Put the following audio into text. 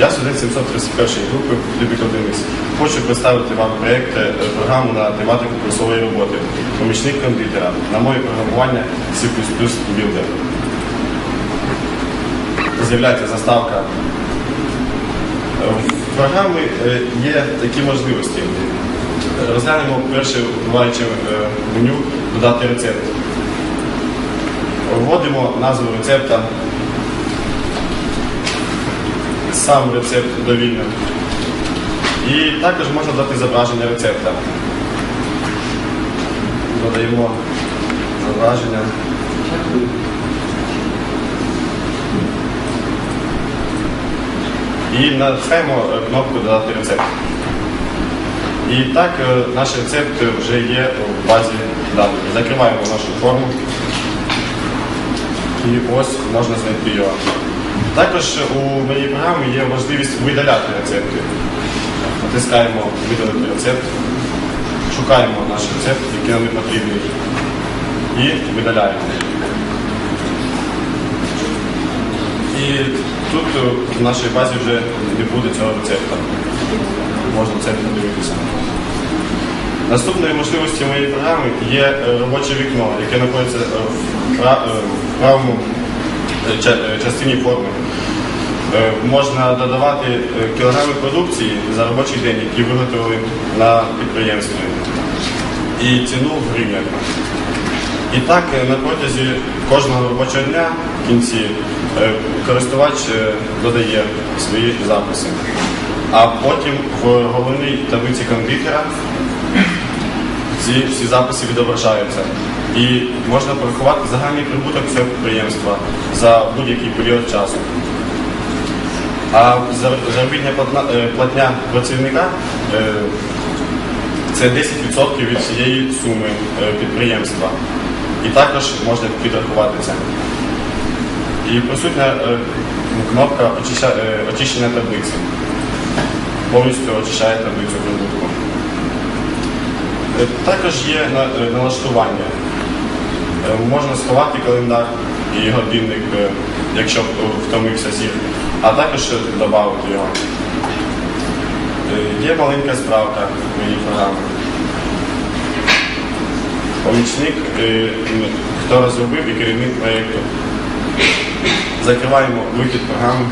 Я студент 731 групи Любік Одиниць. Хочу представити вам проєкт е, програму на тематику курсової роботи Помічник кондитера на мові програмування C++ Builder. З'являється заставка. Е, В програмі е, є такі можливості. Розглянемо перше вбиваючи меню додати рецепт. Вводимо назву рецепта, сам рецепт довільно. І також можна дати зображення рецепта. Додаємо зображення. І натискаємо е, кнопку Додати рецепт. І так е, наш рецепт вже є в базі даних. Закриваємо нашу форму. І ось можна знайти його. Також у моїй програмі є можливість видаляти рецепти. Натискаємо видалити рецепт, шукаємо наш рецепт, який нам не потрібний, і видаляємо. І тут е, в нашій базі вже не буде цього рецепта. Можна це подивитися. Наступною можливістю моєї програми є е, робоче вікно, яке знаходиться е, в пра- правому частині форми. Е, Можна додавати е, кілограми продукції за робочий день, які виготовили на підприємстві, і ціну в гривнях. І так е, на протязі кожного робочого дня в кінці е, користувач е, додає свої записи. А потім в головній таблиці комп'ютера ці всі записи відображаються. І можна порахувати загальний прибуток цього підприємства за будь-який період часу. А зар- заробітня е, платня працівника е, це 10% від всієї суми е, підприємства. І також можна підрахувати це. І присутня кнопка очищення таблиці. Повністю очищає таблицю прибутку. Е, Також є е, налаштування. Е, Можна сховати календар і годинник, якщо втомився зір, а також додати його. Є маленька справка в моїй програмі. Помічник, хто розробив і керівник проєкту. Закриваємо вихід програми